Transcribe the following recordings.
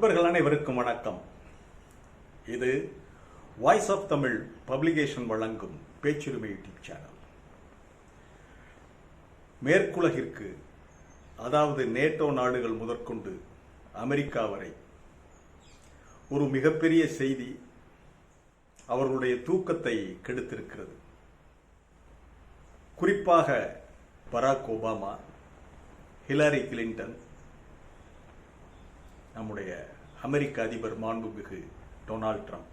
நண்பர்கள் அனைவருக்கும் வணக்கம். இது வாய்ஸ் ஆஃப் தமிழ் பப்ளிகேஷன் வழங்கும் பேச்சுரிமை யூடியூப் சேனல். மேற்குலகிற்கு அதாவது நேட்டோ நாடுகள் முதற்கொண்டு அமெரிக்கா வரை ஒரு மிகப்பெரிய செய்தி அவர்களுடைய தூக்கத்தை கெடுத்திருக்கிறது. குறிப்பாக பராக் ஒபாமா ஹிலாரி கிளின்டன் நம்முடைய அமெரிக்க அதிபர் மாண்புமிகு டொனால்ட் ட்ரம்ப்.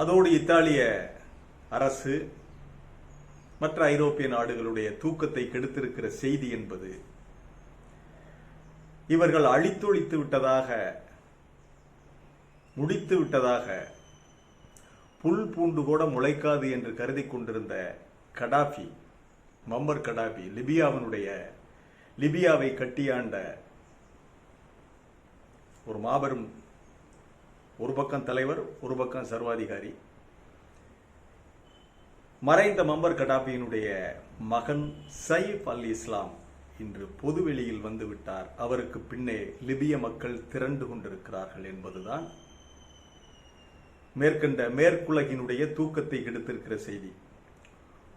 அதோடு இத்தாலிய அரசு மற்ற ஐரோப்பிய நாடுகளுடைய தூக்கத்தை கெடுத்திருக்கிற செய்தி என்பது இவர்கள் அழித்தொழித்து விட்டதாக முடித்து விட்டதாக புல் பூண்டு கூட முளைக்காது என்று கருதி கொண்டிருந்த கடாஃபி மம்மர் கடாபி லிபியாவினுடைய லிபியாவை கட்டியாண்ட ஒரு மாபெரும் ஒரு பக்கம் தலைவர் ஒரு பக்கம் சர்வாதிகாரி. மறைந்த மம்பர் கடாபியினுடைய மகன் சயீப் அல் இஸ்லாம் இன்று பொதுவெளியில் வந்துவிட்டார். அவருக்கு பின்னே லிபிய மக்கள் திரண்டு கொண்டிருக்கிறார்கள் என்பதுதான் மேற்கண்ட மேற்குலகினுடைய தூக்கத்தை கெடுத்திருக்கிற செய்தி.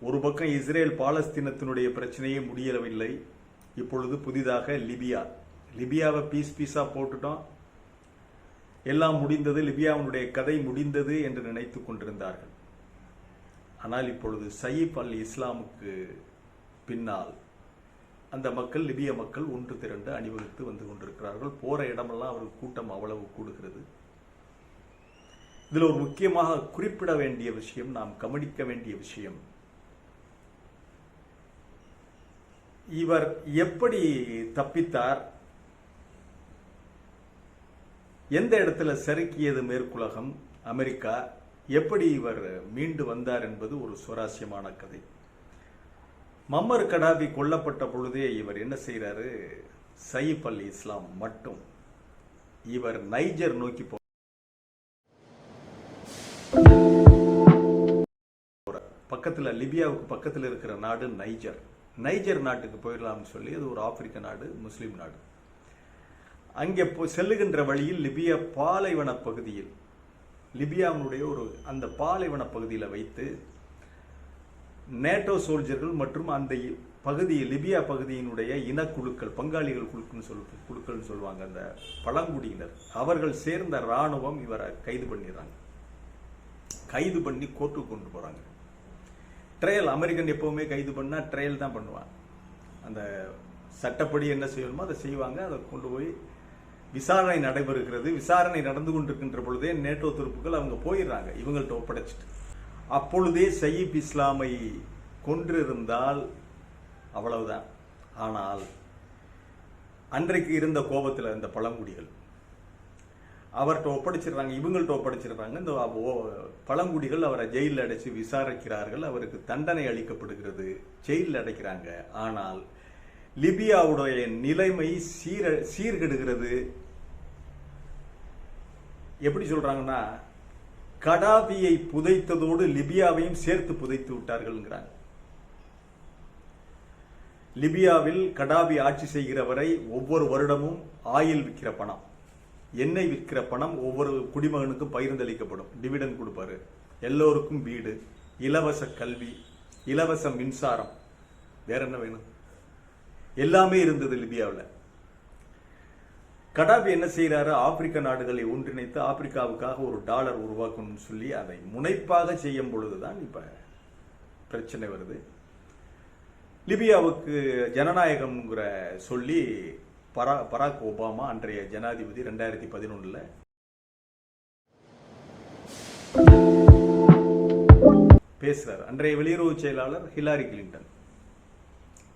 ஒரு பக்கம் இஸ்ரேல் பாலஸ்தீனத்தினுடைய பிரச்சனையே முடியவில்லை இப்பொழுது புதிதாக லிபியா. லிபியாவை பீஸ் பீஸா போட்டுட்டோம். எல்லாம் முடிந்தது லிபியாவினுடைய கதை முடிந்தது என்று நினைத்து கொண்டிருந்தார்கள். ஆனால் இப்பொழுது சயீப் அல் இஸ்லாமுக்கு பின்னால் அந்த மக்கள் லிபிய மக்கள் ஒன்று திரண்டு அணிவகுத்து வந்து கொண்டிருக்கிறார்கள். போற இடமெல்லாம் அவருக்கு கூட்டம் அவ்வளவு கூடுகிறது. இதில் ஒரு முக்கியமாக குறிப்பிட வேண்டிய விஷயம் நாம் கவனிக்க வேண்டிய விஷயம். இவர் எப்படி தப்பித்தார்? எந்த இடத்துல செருக்கியது மேற்குலகம்? அமெரிக்கா. எப்படி இவர் மீண்டு வந்தார் என்பது ஒரு சுவாரஸ்யமான கதை. மம்மர் கடாபி கொல்லப்பட்ட பொழுதே இவர் என்ன செய்கிறாரு சயிப் அல் இஸ்லாம் மட்டும். இவர் நைஜர் நோக்கி போ பக்கத்தில் லிபியாவுக்கு பக்கத்தில் இருக்கிற நாடு நைஜர். நைஜர் நாட்டுக்கு போயிடலாம்னு சொல்லி அது ஒரு ஆப்பிரிக்க நாடு முஸ்லீம் நாடு. அங்கே போ- செல்லுகின்ற வழியில் லிபிய பாலைவன பகுதியில் லிபியாவினுடைய ஒரு அந்த பாலைவன பகுதியில் வைத்து நேட்டோ சோல்ஜர்கள் மற்றும் அந்த பகுதியில் பகுதி லிபியா பகுதியினுடைய இனக்குழுக்கள் பங்காளிகள் குழுக்கள்னு சொல் குழுக்கள்னு சொல்லுவாங்க அந்த பழங்குடியினர். அவர்கள் சேர்ந்த ராணுவம் இவரை கைது பண்ணிடுறாங்க. கைது பண்ணி கோர்ட்டுக்கு கொண்டு போகிறாங்க ட்ரையல் அமெரிக்கன் எப்போவுமே கைது பண்ணால் ட்ரையல் தான் பண்ணுவான் அந்த சட்டப்படி என்ன செய்யணுமோ அதை செய்வாங்க. அதை கொண்டு போய் விசாரணை நடைபெறுகிறது. விசாரணை நடந்து கொண்டிருக்கின்ற பொழுதே நேட்டோ துருப்புகள் அவங்க போயிடுறாங்க. இவங்கள்ட்ட ஒப்படைச்சிட்டு. அப்பொழுதே சயீப் இஸ்லாமை கொன்றிருந்தால் அவ்வளவுதான். ஆனால் அன்றைக்கு இருந்த கோபத்தில் இந்த பழங்குடிகள் அவர்கிட்ட ஒப்படைச்சிடுறாங்க இவங்கள்ட்ட ஒப்படைச்சிடுறாங்க. இந்த ஓ- பழங்குடிகள் அவரை ஜெயிலில் அடைச்சு விசாரிக்கிறார்கள். அவருக்கு தண்டனை அளிக்கப்படுகிறது. ஜெயிலில் அடைக்கிறாங்க. ஆனால் லிபியாவுடைய நிலைமை சீர சீர்கெடுகிறது. எப்படி சொல்றாங்கன்னா கடாபியை புதைத்ததோடு லிபியாவையும் சேர்த்து புதைத்து விட்டார்கள்ங்கிறாங்க. லிபியாவில் கடாபி ஆட்சி செய்கிற வரை ஒவ்வொரு வருடமும் ஆயில் விற்கிற பணம் எண்ணெய் விற்கிற பணம் ஒவ்வொரு குடிமகனுக்கும் பகிர்ந்தளிக்கப்படும். டிவிடன் கொடுப்பாரு. எல்லோருக்கும் வீடு இலவச கல்வி இலவச மின்சாரம். வேற என்ன வேணும்? எல்லாமே இருந்தது லிபியாவில். கடாபி என்ன செய்கிறாரு ஆப்பிரிக்க நாடுகளை ஒன்றிணைத்து ஆப்பிரிக்காவுக்காக ஒரு டாலர் உருவாக்கணும்னு சொல்லி அதை முனைப்பாக செய்யும் பொழுதுதான் இப்போ பிரச்சனை வருது. லிபியாவுக்கு ஜனநாயகம்ங்கிற சொல்லி பரா பராக் ஒபாமா அன்றைய ஜனாதிபதி ரெண்டாயிரத்தி பதினொன்றில் பேசுகிறார் அன்றைய வெளியுறவு செயலாளர் ஹிலாரி கிளின்டன்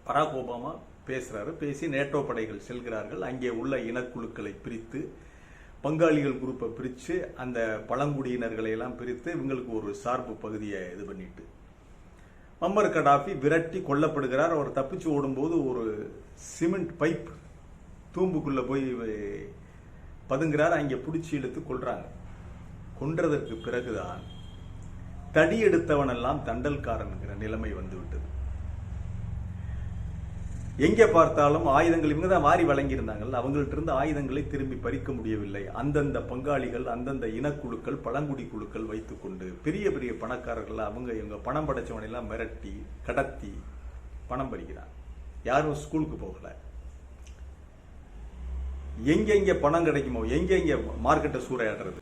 பராக் ஒபாமா பேசுகிறாரு பேசி நேட்டோ படைகள் செல்கிறார்கள். அங்கே உள்ள இனக்குழுக்களை பிரித்து பங்காளிகள் குரூப்பை பிரித்து அந்த பழங்குடியினர்களை எல்லாம் பிரித்து இவங்களுக்கு ஒரு சார்பு பகுதியை இது பண்ணிட்டு. மம்மர் கடாஃபி விரட்டி கொல்லப்படுகிறார். அவர் தப்பிச்சு ஓடும்போது ஒரு சிமெண்ட் பைப் தூம்புக்குள்ளே போய் பதுங்குறார். அங்கே பிடிச்சி இழுத்து கொள்கிறாங்க கொன்றதற்கு பிறகுதான் தடி எடுத்தவனெல்லாம் தண்டல்காரன்கிற நிலைமை வந்துவிட்டது. எங்கே பார்த்தாலும் ஆயுதங்கள் இவங்க தான் மாறி வழங்கியிருந்தாங்கல்ல அவங்கள்ட்ட இருந்து ஆயுதங்களை திரும்பி பறிக்க முடியவில்லை. அந்தந்த பங்காளிகள் அந்தந்த இனக்குழுக்கள் பழங்குடி குழுக்கள் வைத்துக்கொண்டு பெரிய பெரிய பணக்காரர்கள் அவங்க இவங்க பணம் படைச்சவனையெல்லாம் மிரட்டி கடத்தி பணம் பறிக்கிறாங்க. யாரும் ஸ்கூலுக்கு போகல. எங்கெங்க பணம் கிடைக்குமோ எங்கெங்க மார்க்கெட்டை சூறையாடுறது?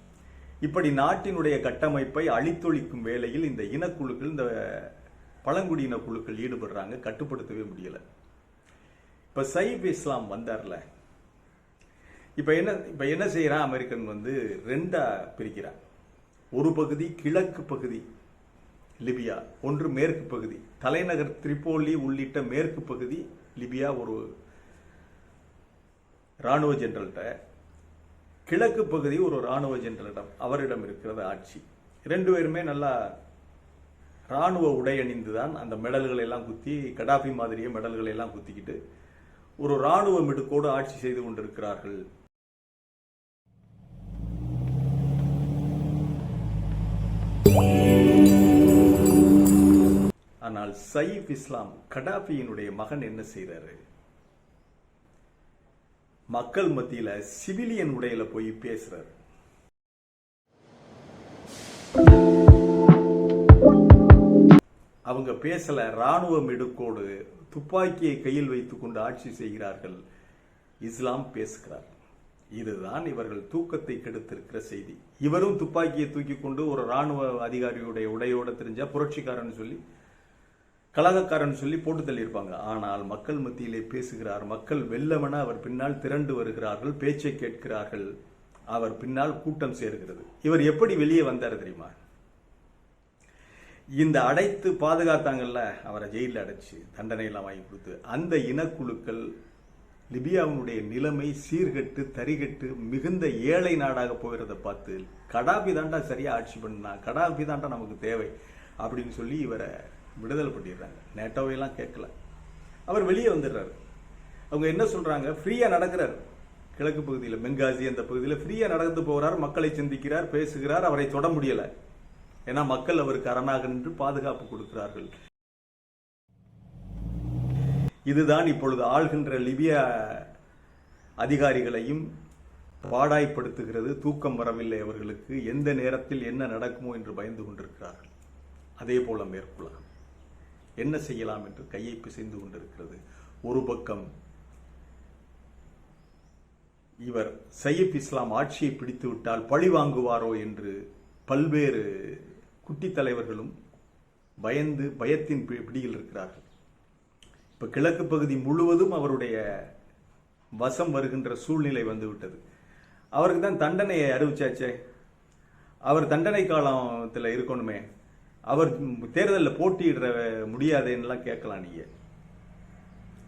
இப்படி நாட்டினுடைய கட்டமைப்பை அழித்தொழிக்கும் வேளையில் இந்த இனக்குழுக்கள் இந்த பழங்குடியின குழுக்கள் ஈடுபடுறாங்க கட்டுப்படுத்தவே முடியலை. இப்போ சைப் இஸ்லாம் வந்தார்ல இப்போ என்ன இப்போ என்ன செய்கிறான் அமெரிக்கன் வந்து ரெண்டாக பிரிக்கிறான் ஒரு பகுதி கிழக்கு பகுதி லிபியா ஒன்று மேற்கு பகுதி. தலைநகர் திரிப்போலி உள்ளிட்ட மேற்கு பகுதி லிபியா ஒரு ராணுவ ஜெனரல்கிட்ட கிழக்கு பகுதி ஒரு ராணுவ ஜெனரலிடம் அவரிடம் இருக்கிறது ஆட்சி. ரெண்டு பேருமே நல்லா ராணுவ உடை அணிந்துதான் அந்த மெடல்களை எல்லாம் குத்தி கடாபி மாதிரியே மெடல்களை எல்லாம் குத்திக்கிட்டு ஒரு இராணுவ மிடுக்கோடு ஆட்சி செய்து கொண்டிருக்கிறார்கள். ஆனால் சயீப் இஸ்லாம் கடாபியினுடைய மகன் என்ன செய்றாரு? மக்கள் மத்தியில சிவிலியன் உடையில போய் பேசுறாரு. அவங்க பேசல ராணுவ மிடுக்கோடு துப்பாக்கியை கையில் வைத்துக்கொண்டு ஆட்சி செய்கிறார்கள். இஸ்லாம் பேசுகிறார். இதுதான் இவர்கள் தூக்கத்தை கெடுத்திருக்கிற செய்தி. இவரும் துப்பாக்கியை தூக்கி கொண்டு ஒரு ராணுவ அதிகாரியுடைய உடையோட தெரிஞ்சா புரட்சிக்காரன் சொல்லி கலகக்காரன் சொல்லி போட்டு தள்ளியிருப்பாங்க. ஆனால் மக்கள் மத்தியிலே பேசுகிறார். மக்கள் வெல்லமென அவர் பின்னால் திரண்டு வருகிறார்கள் பேச்சை கேட்கிறார்கள். அவர் பின்னால் கூட்டம் சேர்கிறது. இவர் எப்படி வெளியே வந்தார் தெரியுமா? இந்த அடைத்து பாதுகாத்தாங்கல்ல அவரை ஜெயிலில் அடைச்சி தண்டனை எல்லாம் வாங்கி கொடுத்து அந்த இனக்குழுக்கள் லிபியாவினுடைய நிலைமை சீர்கெட்டு தரிகட்டு மிகுந்த ஏழை நாடாக போகிறத பார்த்து கடாபி தாண்டா சரியாக ஆட்சி பண்ணா கடாபி தாண்டா நமக்கு தேவை அப்படின்னு சொல்லி இவரை விடுதலை பண்ணிடுறாங்க. நேட்டோவையெல்லாம் கேட்கல. அவர் வெளியே வந்துடுறாரு. அவங்க என்ன சொல்கிறாங்க ஃப்ரீயாக நடக்கிறார். கிழக்கு பகுதியில் பெங்காசி அந்த பகுதியில் ஃப்ரீயாக நடந்து போகிறார் மக்களை சிந்திக்கிறார் பேசுகிறார் அவரை தொட முடியலை. ஏன்னா மக்கள் அவருக்கு அரணாக நின்று பாதுகாப்பு கொடுக்கிறார்கள். இதுதான் இப்பொழுது ஆள்கின்ற லிபிய அதிகாரிகளையும் பாடாய்ப்படுத்துகிறது. தூக்கம் வரவில்லை அவர்களுக்கு. எந்த நேரத்தில் என்ன நடக்குமோ என்று பயந்து கொண்டிருக்கிறார்கள். அதே போல மேற்கொள்ளலாம். என்ன செய்யலாம் என்று கையை பிசைந்து கொண்டிருக்கிறது. ஒரு பக்கம் இவர் சையப் இஸ்லாம் ஆட்சியை பிடித்து விட்டால் பழி வாங்குவாரோ என்று பல்வேறு குட்டி தலைவர்களும் பயந்து பயத்தின் பிடியில் இருக்கிறார்கள். இப்போ கிழக்கு பகுதி முழுவதும் அவருடைய வசம் வருகின்ற சூழ்நிலை வந்துவிட்டது. அவருக்கு தான் தண்டனையை அறிவிச்சாச்சே. அவர் தண்டனை காலத்தில் இருக்கணுமே. அவர் தேர்தலில் போட்டியிட முடியாதேன்னுலாம் கேட்கலாம் நீங்கள்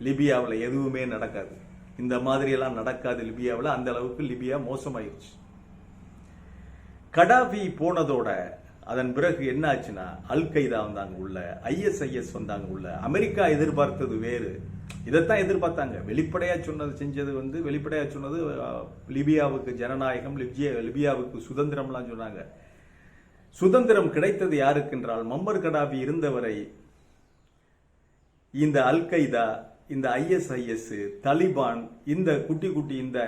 லிபியாவில் எதுவுமே நடக்காது. இந்த மாதிரியெல்லாம் நடக்காது லிபியாவில். அந்த அளவுக்கு லிபியா மோசமாயிருச்சு. கடாபி போனதோட அதன் பிறகு என்ன ஆச்சுன்னா அல் கைதா வந்தாங்க உள்ள ஐஎஸ்ஐஎஸ் வந்தாங்க உள்ள. அமெரிக்கா எதிர்பார்த்தது வேறு. இதைத்தான் எதிர்பார்த்தாங்க. வெளிப்படையா சொன்னது செஞ்சது வந்து வெளிப்படையா சொன்னது லிபியாவுக்கு ஜனநாயகம் லிபியா லிபியாவுக்கு சுதந்திரம்லாம் சொன்னாங்க. சுதந்திரம் கிடைத்தது யாருக்கென்றால் மம்மர் கடாபி இருந்தவரை இந்த அல் கைதா இந்த ஐஎஸ்ஐஎஸ் தலிபான் இந்த குட்டி குட்டி இந்த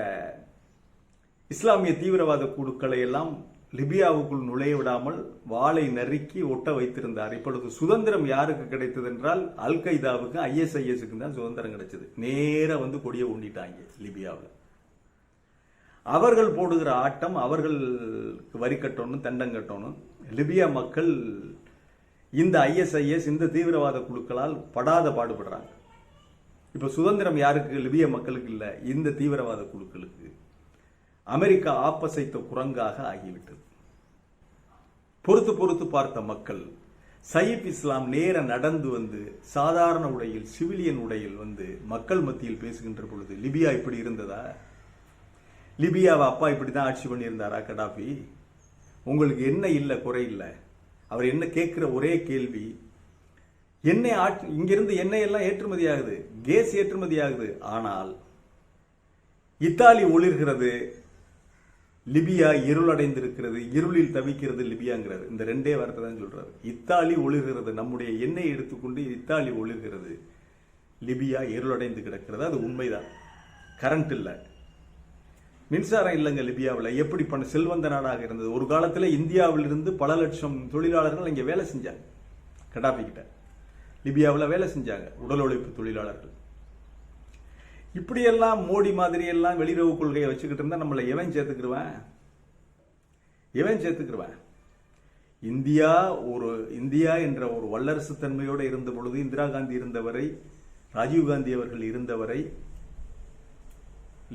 இஸ்லாமிய தீவிரவாத குழுக்களை எல்லாம் லிபியாவுக்குள் நுழைய விடாமல் வாளை நறுக்கி ஒட்ட வைத்திருந்தார். இப்பொழுது சுதந்திரம் யாருக்கு கிடைத்தது என்றால் அல் கைதாவுக்கு ஐஎஸ்ஐஎஸ்க்கு தான் சுதந்திரம் கிடைச்சது. நேராக வந்து கொடியை ஊண்டிட்டாங்க லிபியாவில். அவர்கள் போடுகிற ஆட்டம் அவர்களுக்கு வரி கட்டணும் தண்டம் கட்டணும். லிபியா மக்கள் இந்த ஐஎஸ்ஐஎஸ் இந்த தீவிரவாத குழுக்களால் படாத பாடுபடுறாங்க. இப்போ சுதந்திரம் யாருக்கு? லிபிய மக்களுக்கு இல்லை இந்த தீவிரவாத குழுக்களுக்கு. அமெரிக்கா ஆப்பசைத்த குரங்காக ஆகிவிட்டது. பொறுத்து பொறுத்து பார்த்த மக்கள் சயீப் இஸ்லாம் நேர நடந்து வந்து சாதாரண உடையில் சிவிலியன் உடையில் வந்து மக்கள் மத்தியில் பேசுகின்ற பொழுது லிபியா இப்படி இருந்ததா? லிபியாவை அப்பா இப்படி தான் ஆட்சி பண்ணியிருந்தாரா கடாபி உங்களுக்கு என்ன இல்லை குறை இல்லை? அவர் என்ன கேட்குற ஒரே கேள்வி எண்ணெய் ஆட் இங்கிருந்து எண்ணெய் எல்லாம் ஏற்றுமதி ஆகுது கேஸ் ஏற்றுமதி ஆகுது ஆனால் இத்தாலி ஒளிர்கிறது லிபியா இருளடைந்திருக்கிறது இருளில் தவிக்கிறது லிபியாங்கிறார். இந்த ரெண்டே வார்த்தை தான் சொல்றாரு. இத்தாலி ஒளிர்கிறது நம்முடைய எண்ணெய் எடுத்துக்கொண்டு இத்தாலி ஒளிர்கிறது லிபியா இருளடைந்து கிடக்கிறது அது உண்மைதான். கரண்ட் இல்லை. மின்சாரம் இல்லைங்க லிபியாவில். எப்படி பண்ண செல்வந்த நாடாக இருந்தது. ஒரு காலத்தில் இந்தியாவிலிருந்து பல லட்சம் தொழிலாளர்கள் இங்கே வேலை செஞ்சாங்க. கடாபி கிட்ட லிபியாவில் வேலை செஞ்சாங்க உடல் உழைப்பு தொழிலாளர்கள். இப்படியெல்லாம் மோடி மாதிரி எல்லாம் வெளியுறவு கொள்கையை வச்சுக்கிட்டு இருந்தா நம்மளை எவன் சேர்த்துக்கிடுவேன் எவன் சேர்த்துக்கிடுவேன் இந்தியா ஒரு இந்தியா என்ற ஒரு வல்லரசு தன்மையோடு இருந்த பொழுது இந்திரா காந்தி இருந்தவரை ராஜீவ் காந்தி அவர்கள் இருந்தவரை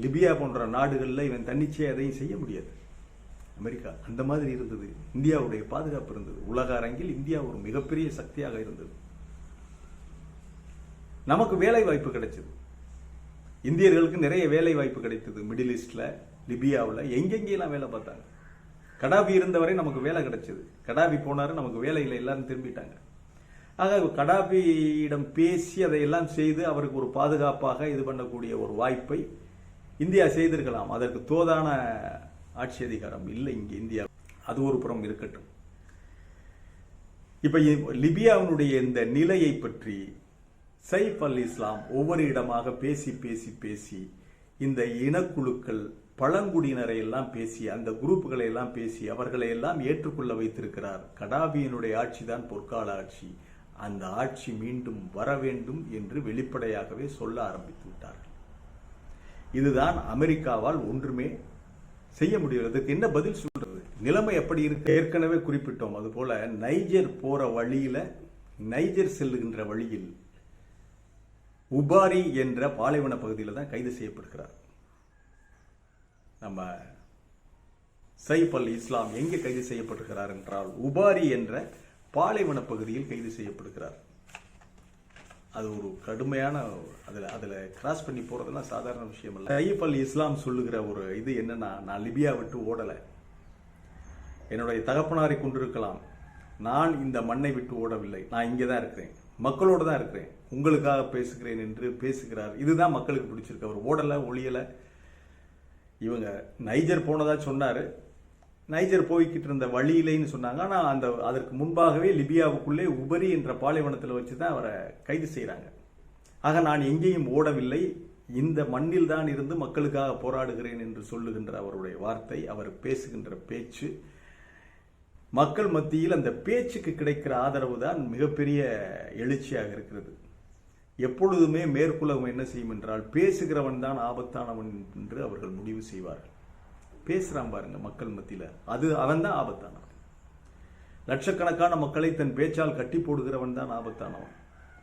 லிபியா போன்ற நாடுகளில் இவன் தன்னிச்சையாக எதையும் செய்ய முடியாது. அமெரிக்கா அந்த மாதிரி இருந்தது. இந்தியாவுடைய பாதுகாப்பு இருந்தது. உலக அரங்கில் இந்தியா ஒரு மிகப்பெரிய சக்தியாக இருந்தது. நமக்கு வேலை வாய்ப்பு கிடைச்சது. இந்தியர்களுக்கு நிறைய வேலை வாய்ப்பு கிடைத்தது மிடில் ஈஸ்டில் லிபியாவில். எங்கெங்கெல்லாம் வேலை பார்த்தாங்க? கடாபி இருந்தவரை நமக்கு வேலை கிடைச்சது. கடாபி போனார் நமக்கு வேலை இல்லை எல்லாரும் திரும்பிட்டாங்க. ஆக கடாபியிடம் பேசி அதையெல்லாம் செய்து அவருக்கு ஒரு பாதுகாப்பாக இது பண்ணக்கூடிய ஒரு வாய்ப்பை இந்தியா செய்திருக்கலாம். அதற்கு தோதான ஆட்சி அதிகாரம் இல்லை இங்கே இந்தியா. அது ஒரு புறம் இருக்கட்டும். இப்போ லிபியாவினுடைய இந்த நிலையை பற்றி சைஃப் அல் இஸ்லாம் ஒவ்வொரு இடமாக பேசி பேசி பேசி இந்த இனக்குழுக்கள் பழங்குடியினரை எல்லாம் பேசி அந்த குரூப்புகளை எல்லாம் பேசி அவர்களை எல்லாம் ஏற்றுக்கொள்ள வைத்திருக்கிறார். கடாபியினுடைய ஆட்சி தான் பொற்கால ஆட்சி. அந்த ஆட்சி மீண்டும் வர வேண்டும் என்று வெளிப்படையாகவே சொல்ல ஆரம்பித்து விட்டார்கள். இதுதான் அமெரிக்காவால் ஒன்றுமே செய்ய முடியாது என்ன பதில் சொல்றது? நிலைமை எப்படி இருக்கு? ஏற்கனவே குறிப்பிட்டோம். அதுபோல நைஜர் போற வழியில நைஜர் செல்லுகின்ற வழியில் உபாரி என்ற பாலைவன பகுதியில் தான் கைது செய்யப்படுகிறார். நம்ம சைப் அல் இஸ்லாம் எங்கே கைது செய்யப்படுகிறார் என்றால் உபாரி என்ற பாலைவன பகுதியில் கைது செய்யப்படுகிறார். அது ஒரு கடுமையான அதில் அதில் கிராஸ் பண்ணி போகிறதுலாம் சாதாரண விஷயம் இல்லை சைப் அல் இஸ்லாம் சொல்லுகிற ஒரு இது என்னன்னா நான் லிபியா விட்டு ஓடலை. என்னுடைய தகப்பனாரை கொண்டிருக்கலாம். நான் இந்த மண்ணை விட்டு ஓடவில்லை. நான் இங்கே தான் இருக்கிறேன். மக்களோட தான் இருக்கிறேன். உங்களுக்காக பேசுகிறேன் என்று பேசுகிறார். இதுதான் மக்களுக்கு பிடிச்சிருக்கு. அவர் ஓடலை ஒளியலை. இவங்க நைஜர் போனதாக சொன்னார். நைஜர் போய்கிட்டு இருந்த வழியிலேன்னு சொன்னாங்க. ஆனால் அந்த அதற்கு முன்பாகவே லிபியாவுக்குள்ளே உபரி என்ற பாலைவனத்தில் வச்சு தான் அவரை கைது செய்கிறாங்க ஆக நான் எங்கேயும் ஓடவில்லை. இந்த மண்ணில் தான் இருந்து மக்களுக்காக போராடுகிறேன் என்று சொல்லுகின்ற அவருடைய வார்த்தை அவர் பேசுகின்ற பேச்சு மக்கள் மத்தியில் அந்த பேச்சுக்கு கிடைக்கிற ஆதரவு தான் மிகப்பெரிய எழுச்சியாக இருக்கிறது. எப்பொழுதுமே மேற்குலகம் என்ன செய்யும் என்றால் பேசுகிறவன் தான் ஆபத்தானவன் என்று அவர்கள் முடிவு செய்வார்கள். பேசுறான் பாருங்க மக்கள் மத்தியில. அது அவன் தான் ஆபத்தானவன். லட்சக்கணக்கான மக்களை தன் பேச்சால் கட்டி போடுகிறவன் தான் ஆபத்தானவன்.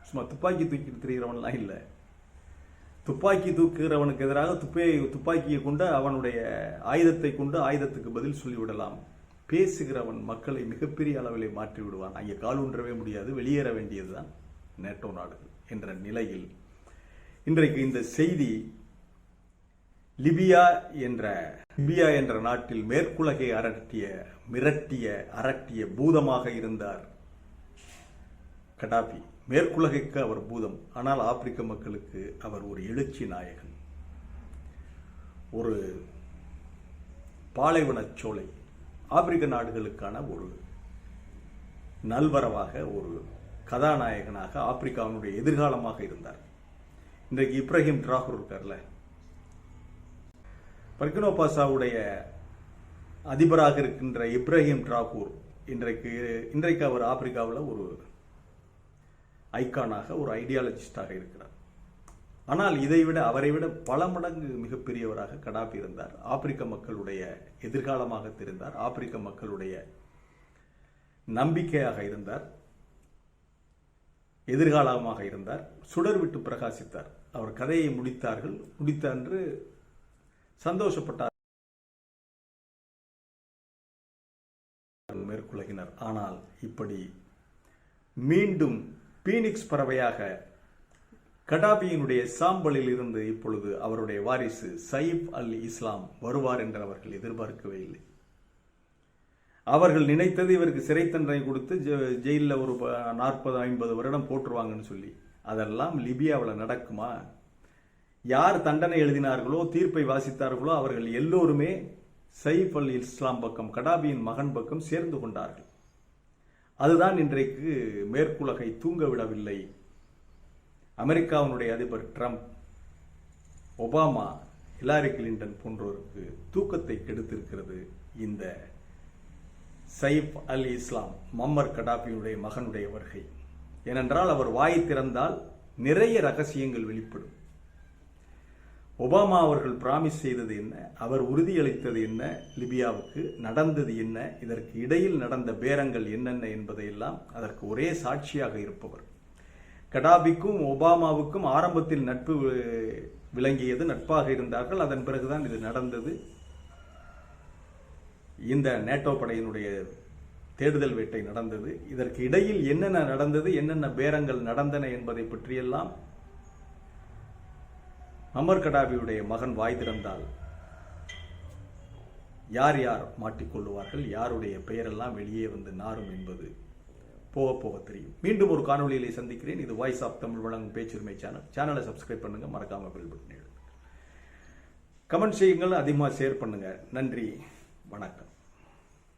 சும்மா துப்பாக்கி தூக்கி திரிகிறவன்லாம் இல்லை. துப்பாக்கி தூக்குகிறவனுக்கு எதிராக துப்பையை துப்பாக்கியை கொண்டு அவனுடைய ஆயுதத்தை கொண்டு ஆயுதத்துக்கு பதில் சொல்லிவிடலாம். பேசுகிறவன் மக்களை மிகப்பெரிய அளவிலே மாற்றி விடுவான் அங்கே கால் ஊன்றவே முடியாது வெளியேற வேண்டியதுதான் நேட்டோ நாடுகள் என்ற நிலையில். இன்றைக்கு இந்த செய்தி லிபியா என்ற லிபியா என்ற நாட்டில் மேற்குலகை அரட்டிய மிரட்டிய அரட்டிய பூதமாக இருந்தார் கடாபி. மேற்குலகைக்கு அவர் பூதம் ஆனால் ஆப்பிரிக்க மக்களுக்கு அவர் ஒரு எழுச்சி நாயகன். ஒரு பாலைவனச் சோலை. ஆப்பிரிக்க நாடுகளுக்கான ஒரு நல்வரவாக ஒரு கதாநாயகனாக ஆப்பிரிக்காவினுடைய எதிர்காலமாக இருந்தார். இன்றைக்கு இப்ராஹிம் டிராகூர் இருக்கார்ல? பர்கினோ பாசாவுடைய அதிபராக இருக்கின்ற இப்ராஹிம் டிராகூர் இன்றைக்கு இன்றைக்கு அவர் ஆப்பிரிக்காவில் ஒரு ஐக்கானாக ஒரு ஐடியாலஜிஸ்டாக இருக்கிறார். ஆனால் இதைவிட அவரை விட பல மடங்கு மிகப்பெரியவராக கடாபி இருந்தார். ஆப்பிரிக்க மக்களுடைய எதிர்காலமாக தெரிந்தார். ஆப்பிரிக்க மக்களுடைய நம்பிக்கையாக இருந்தார். எதிர்காலமாக இருந்தார். சுடர் விட்டு பிரகாசித்தார். அவர் கதையை முடித்தார்கள். முடித்த அன்று சந்தோஷப்பட்டார். மேற்குலகினர். ஆனால் இப்படி மீண்டும் பீனிக்ஸ் பறவையாக கடாபியினுடைய சாம்பலில் இருந்து இப்பொழுது அவருடைய வாரிசு சயிப் அல் இஸ்லாம் வருவார் என்று அவர்கள் எதிர்பார்க்கவே இல்லை. அவர்கள் நினைத்தது இவருக்கு சிறை தண்டனை கொடுத்து ஜெ- ஒரு நாற்பது ஐம்பது வருடம் போட்டுருவாங்கன்னு சொல்லி அதெல்லாம் லிபியாவில் நடக்குமா? யார் தண்டனை எழுதினார்களோ தீர்ப்பை வாசித்தார்களோ அவர்கள் எல்லோருமே சயிப் அல் இஸ்லாம் பக்கம் கடாபியின் மகன் பக்கம் சேர்ந்து கொண்டார்கள். அதுதான் இன்றைக்கு மேற்குலகை தூங்க விடவில்லை அமெரிக்காவினுடைய அதிபர் ட்ரம்ப் ஒபாமா ஹிலாரி கிளின்டன் போன்றோருக்கு தூக்கத்தை கெடுத்திருக்கிறது இந்த சைஃப் அல் இஸ்லாம் மம்மர் கடாபியுடைய மகனுடைய வருகை. ஏனென்றால் அவர் வாய் திறந்தால் நிறைய ரகசியங்கள் வெளிப்படும். ஒபாமா அவர்கள் பிராமிஸ் செய்தது என்ன? அவர் உறுதியளித்தது என்ன? லிபியாவுக்கு நடந்தது என்ன? இதற்கு இடையில் நடந்த பேரங்கள் என்னென்ன என்பதையெல்லாம் அதற்கு ஒரே சாட்சியாக இருப்பவர். கடாபிக்கும் ஒபாமாவுக்கும் ஆரம்பத்தில் நட்பு வி- விளங்கியது நட்பாக இருந்தார்கள். அதன் பிறகுதான் இது நடந்தது. இந்த நேட்டோ படையினுடைய தேடுதல் வேட்டை நடந்தது. இதற்கு இடையில் என்னென்ன நடந்தது என்னென்ன பேரங்கள் நடந்தன என்பதை பற்றியெல்லாம் அமர் கடாபியுடைய மகன் வாய் திறந்தால் யார் யார் மாட்டிக்கொள்ளுவார்கள்? யாருடைய பெயரெல்லாம் வெளியே வந்து நாரும் என்பது போக போக தெரியும். மீண்டும் ஒரு காணொலியிலே சந்திக்கிறேன். இது வாய்ஸ் ஆஃப் தமிழ் வழங்கும் பேச்சுரிமை சேனல் சேனலை சப்ஸ்கிரைப் பண்ணுங்க. மறக்காம பில் பட்டன் கமெண்ட் செய்யுங்கள். அதிகமாக ஷேர் பண்ணுங்க. நன்றி. வணக்கம்.